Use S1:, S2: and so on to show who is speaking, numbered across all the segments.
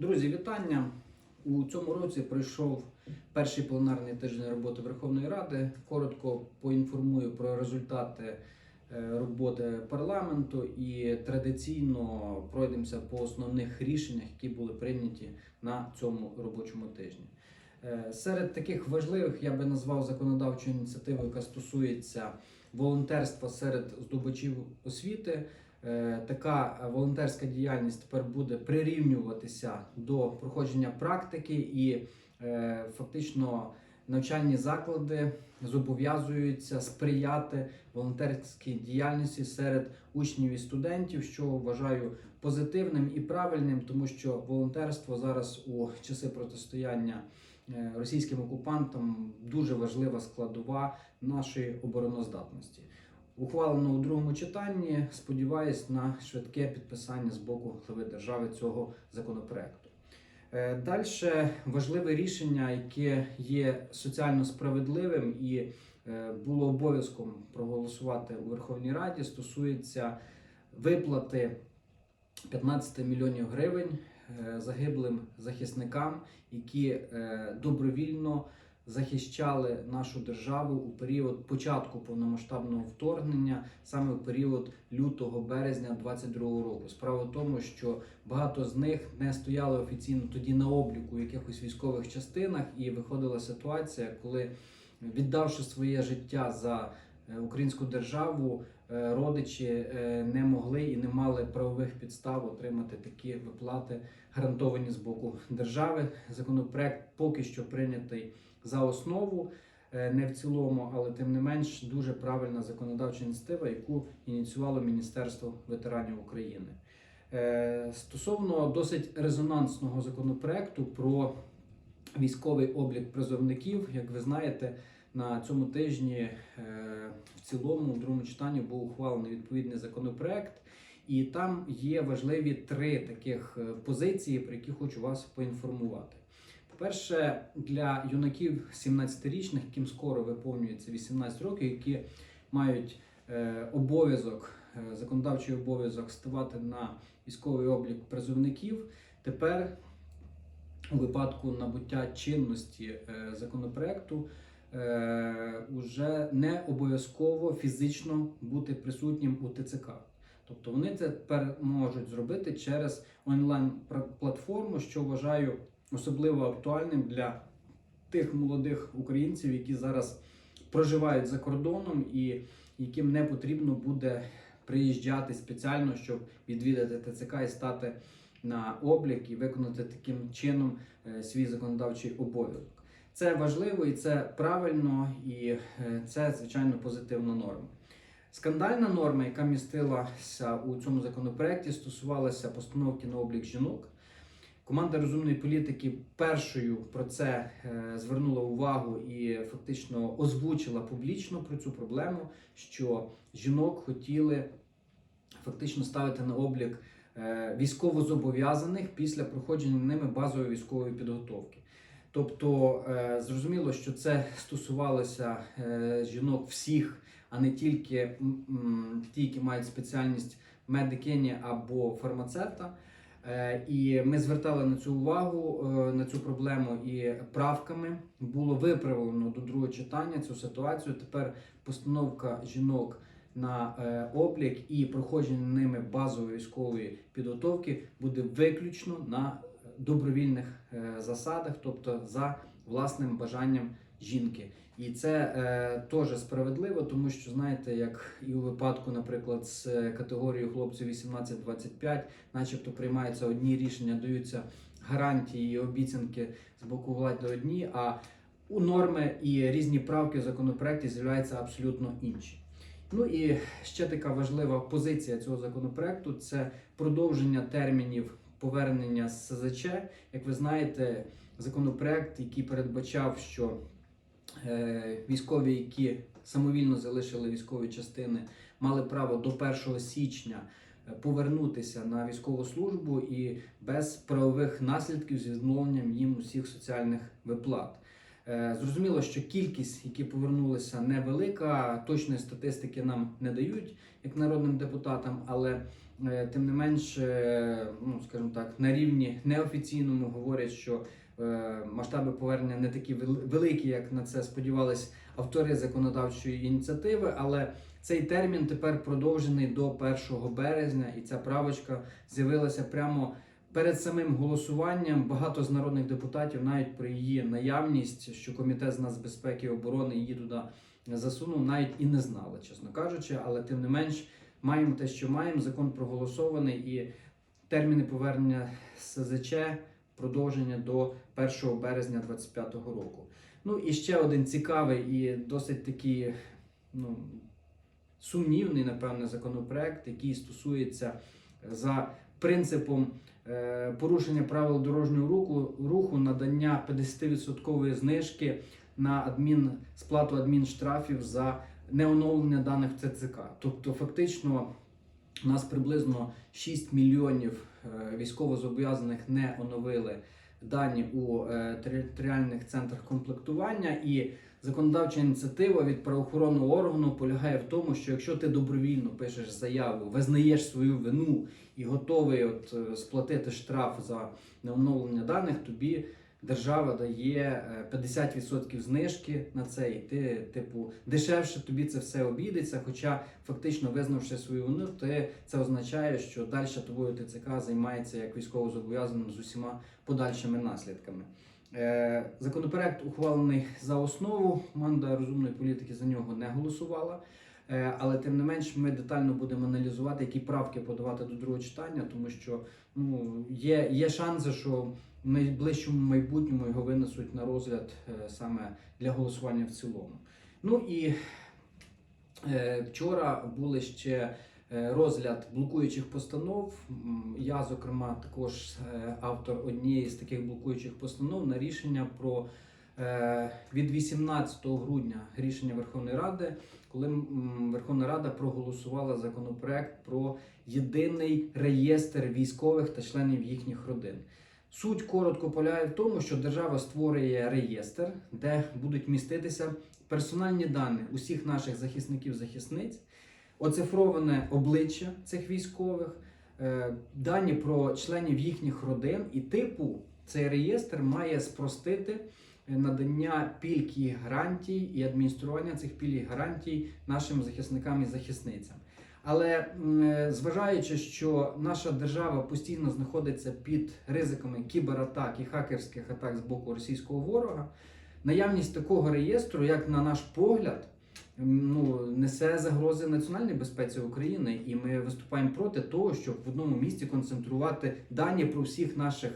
S1: Друзі, вітання! У цьому році пройшов перший пленарний тиждень роботи Верховної Ради. Коротко поінформую про результати е, роботи парламенту і традиційно пройдемося по основних рішеннях, які були прийняті на цьому робочому тижні. Е, Серед таких важливих я би назвав законодавчу ініціативу, яка стосується волонтерства серед здобувачів освіти. Е, Така волонтерська діяльність тепер буде прирівнюватися до проходження практики, і е, фактично навчальні заклади зобов'язуються сприяти волонтерській діяльності серед учнів і студентів, що вважаю позитивним і правильним, тому що волонтерство зараз у часи протистояння е, російським окупантам дуже важлива складова нашої обороноздатності. Ухвалено у другому читанні. Сподіваюсь на швидке підписання з боку глави держави цього законопроекту. Далі важливе рішення, яке є соціально справедливим і е, було обов'язком проголосувати у Верховній Раді, стосується виплати 15 мільйонів гривень е, загиблим захисникам, які е, добровільно захищали нашу державу у період початку повномасштабного вторгнення, саме в період лютого березня 22 року. Справа в тому, що багато з них не стояли офіційно тоді на обліку в якихось військових частинах, і виходила ситуація, коли віддавши своє життя за е, українську державу, е, родичі е, не могли і не мали правових підстав отримати такі виплати, гарантовані з боку держави. Законопроект поки що прийнятий за основу, е, не в цілому, але тим не менш дуже правильна законодавча ініціатива, яку ініціювало Міністерство ветеранів України. Е, Стосовно досить резонансного законопроекту про військовий облік призовників, як ви знаєте, на цьому тижні е, в цілому, в другому читанні, був ухвалений відповідний законопроект, і там є важливі три таких позиції, про які хочу вас поінформувати. По-перше, для юнаків 17-річних, яким скоро виповнюється 18 років, які мають е, обов'язок, е, законодавчий обов'язок ставати на військовий облік призовників, тепер у випадку набуття чинності е, законопроекту уже не обов'язково фізично бути присутнім у ТЦК. Тобто вони це тепер можуть зробити через онлайн-платформу, що вважаю особливо актуальним для тих молодих українців, які зараз проживають за кордоном і яким не потрібно буде приїжджати спеціально, щоб відвідати ТЦК і стати на облік і виконати таким чином е, свій законодавчий обов'язок. Це важливо і це правильно, і е, це звичайно позитивна норма. Скандальна норма, яка містилася у цьому законопроекті, стосувалася постановки на облік жінок. Команда розумної політики першою про це е, звернула увагу і фактично озвучила публічно про цю проблему, що жінок хотіли фактично ставити на облік е, військовозобов'язаних після проходження ними базової військової підготовки. Тобто е, зрозуміло, що це стосувалося жінок всіх, а не тільки ті, які мають спеціальність медикині або фармацевта. Е, І ми звертали на цю увагу е, на цю проблему і правками було виправлено до другого читання цю ситуацію. Тепер постановка жінок на е, облік і проходження ними базової військової підготовки буде виключно на добровільних засадах, тобто за власним бажанням жінки. І це е, теж справедливо, тому що знаєте, як і у випадку, наприклад, з е, категорією хлопців 18-25, начебто приймаються одні рішення, даються гарантії і обіцянки з боку влади одні, а у норми і різні правки в законопроекті з'являються абсолютно інші. Ну і ще така важлива позиція цього законопроекту це продовження термінів повернення з СЗЧ. Як ви знаєте, законопроект, який передбачав, що військові, які самовільно залишили військові частини, мали право до 1 січня е, повернутися на військову службу і без правових наслідків з відновленням їм усіх соціальних виплат. Е, Зрозуміло, що кількість, які повернулися, невелика. Точної статистики нам не дають як народним депутатам, але е, тим не менш, е, ну скажімо так, на рівні неофіційному говорять, що е, масштаби повернення не такі великі, як на це сподівались автори законодавчої ініціативи. Але цей термін тепер продовжений до 1 березня, і ця правочка з'явилася прямо перед самим голосуванням. Багато з народних депутатів, навіть про її наявність, що комітет з нацбезпеки і оборони її туди засунув, навіть і не знали, чесно кажучи. Але тим не менш, маємо те, що маємо. Закон проголосований і терміни повернення СЗЧ продовження до 1 березня 2025 року. Ну і ще один цікавий і досить такий, ну сумнівний, напевне, законопроект, який стосується за принципом е, порушення правил дорожнього руху, руху надання 50% знижки на адмін, сплату адмінштрафів за неоновлення даних в ЦЦК. Тобто, фактично, у нас приблизно 6 мільйонів е, військовозобов'язаних не оновили дані у е, територіальних центрах комплектування. І законодавча ініціатива від правоохоронного органу полягає в тому, що якщо ти добровільно пишеш заяву, визнаєш свою вину і готовий от е, сплатити штраф за неоновлення даних, тобі держава дає е, 50% знижки на це, і ти, типу, дешевше тобі це все обійдеться. Хоча фактично визнавши свою вину, ти це означає, що далі тобою ТЦК займається як військовозобов'язаним з усіма подальшими наслідками. Е, Законопроект ухвалений за основу. Команда розумної політики за нього не голосувала. Е, Але тим не менш, ми детально будемо аналізувати, які правки подавати до другого читання, тому що ну є, є шанси, що в найближчому майбутньому його винесуть на розгляд е, саме для голосування в цілому. Ну і е, вчора були ще е, розгляд блокуючих постанов. Я, зокрема, також автор однієї з таких блокуючих постанов на рішення про від 18 грудня рішення Верховної Ради, коли Верховна Рада проголосувала законопроект про єдиний реєстр військових та членів їхніх родин. Суть коротко полягає в тому, що держава створює реєстр, де будуть міститися персональні дані усіх наших захисників захисниць, оцифроване обличчя цих військових, е, дані про членів їхніх родин, і типу цей реєстр має спростити е, надання пільг і гарантій і адміністрування цих пільг і гарантій нашим захисникам і захисницям. Але е, зважаючи, що наша держава постійно знаходиться під ризиками кібератак і хакерських атак з боку російського ворога, наявність такого реєстру, як на наш погляд, ну, несе загрози національній безпеці України, і ми виступаємо проти того, щоб в одному місці концентрувати дані про всіх наших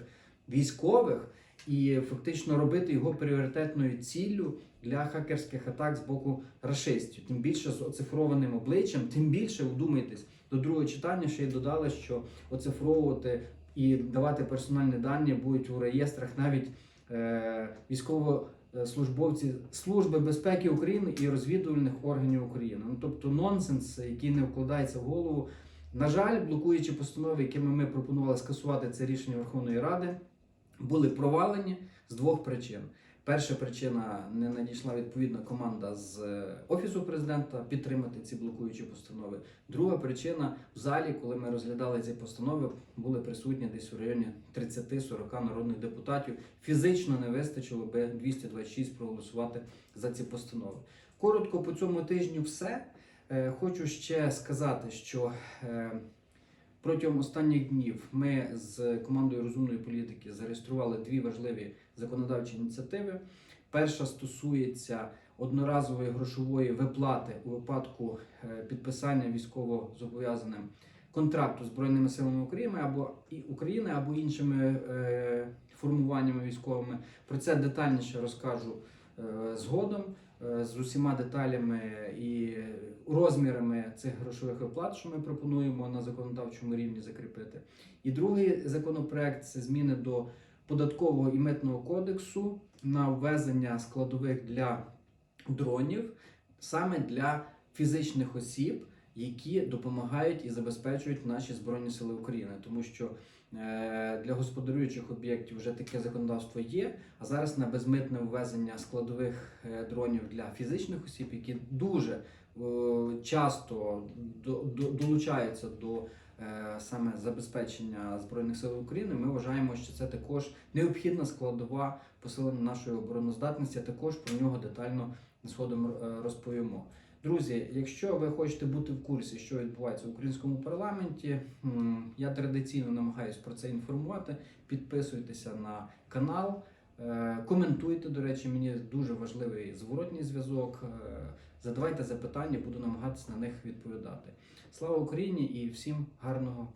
S1: військових і фактично робити його пріоритетною ціллю для хакерських атак з боку рашистів. Тим більше з оцифрованим обличчям, тим більше вдумайтесь до другого читання, ще й додали, що оцифровувати і давати персональні дані будуть у реєстрах навіть е, військовослужбовці Служби безпеки України і розвідувальних органів України. Ну тобто нонсенс, який не вкладається в голову. На жаль, блокуючі постанови, якими ми пропонували скасувати це рішення Верховної Ради, були провалені з двох причин. Перша причина не надійшла відповідна команда з е, офісу президента підтримати ці блокуючі постанови. Друга причина в залі, коли ми розглядали ці постанови, були присутні десь у районі 30-40 народних депутатів. Фізично не вистачило би 226 проголосувати за ці постанови. Коротко по цьому тижню все. Е, Хочу ще сказати, що е, протягом останніх днів ми з командою розумної політики зареєстрували дві важливі законодавчі ініціативи. Перша стосується одноразової грошової виплати у випадку е, підписання військово-зобов'язаним контракту з Збройними силами України або і України або іншими е, формуваннями військовими. Про це детальніше розкажу е, згодом з усіма деталями і розмірами цих грошових виплат, що ми пропонуємо на законодавчому рівні закріпити. І другий законопроект це зміни до податкового і митного кодексу на ввезення складових для дронів саме для фізичних осіб, які допомагають і забезпечують наші збройні сили України, тому що Е, Для господарюючих об'єктів вже таке законодавство є. А зараз на безмитне ввезення складових е, дронів для фізичних осіб, які дуже е, часто до- до- долучаються до саме забезпечення збройних сил України. Ми вважаємо, що це також необхідна складова посилення нашої обороноздатності. Також про нього детально згодом розповімо. Друзі, якщо ви хочете бути в курсі, що відбувається в українському парламенті, я традиційно намагаюся про це інформувати. Підписуйтеся на канал, е, коментуйте. До речі, мені дуже важливий зворотній зв'язок. Е, Задавайте запитання, буду намагатися на них відповідати. Слава Україні і всім гарного